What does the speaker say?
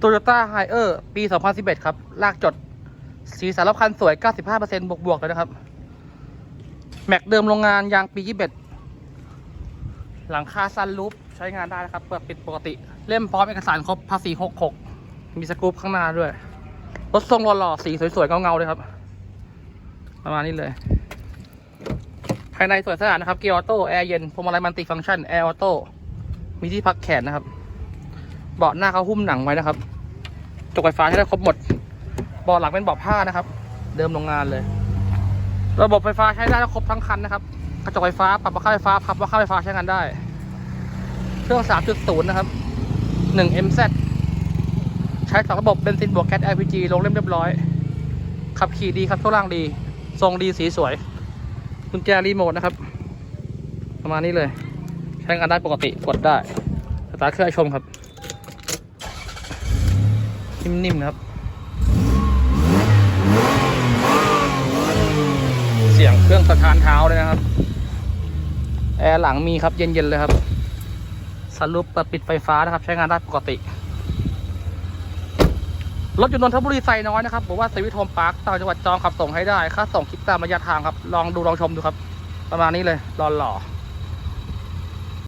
โตโยต้าไฮเออร์ปี 2011 ครับ ลากจด สีสันรอบคันสวย 95%บวกบวกๆเลยนะครับ แม็กเดิมโรงงานยางปี 21 หลังคาซันรูปใช้งานได้นะครับ เปิดปิดปกติ เล่มพร้อมเอกสารครบ ภาษี 66 มีสกรูปข้างหน้าด้วย รถทรงหล่อๆสีสวยๆ เงาๆ เลยครับ ประมาณนี้เลย ภายในสวยสะอาดนะครับ เกียร์ออโต้ แอร์เย็นพวงมาลัยมันติฟังก์ชัน แอร์ออโต้ มีที่พักแขนนะครับ เบาะหน้าเขาหุ้มหนังไว้นะครับจกไฟฟ้าใช้ได้ครบหมดเบาะหลังเป็นเบาะผ้านะครับ เดิมโรงงานเลย ระบบไฟฟ้าใช้ได้ครบทั้งคันนะครับกระจกไฟฟ้าปรับราคาไฟฟ้าพับราคาไฟฟ้าใช้งานได้ เครื่อง 3.0 นะครับ 1 MZ ใช้สองระบบเบนซินบวกแก๊ส LPG ลงเล่มเรียบร้อย ขับขี่ดีครับช่วงล่างดี ทรงดีสีสวยกุญแจรีโมทนะครับ ประมาณนี้เลย ใช้งานได้ปกติกดได้สตาร์ทเครื่องชมครับ นิ่มๆนะครับ เสียงเครื่องสะท้านเท้าเลยนะครับ แอร์หลังมีครับเย็นๆเลยครับ สรุปเปิดปิดไฟฟ้านะครับ ใช้งานได้ปกติ รถอยู่นนทบุรีไซน้อยนะครับบอกว่าสวิทโฮมพาร์คต่างจังหวัดจองขับส่งให้ได้ ค่าส่งคิดตามระยะทางครับ ลองดูลองชมดูครับ ประมาณนี้เลยรอหล่อ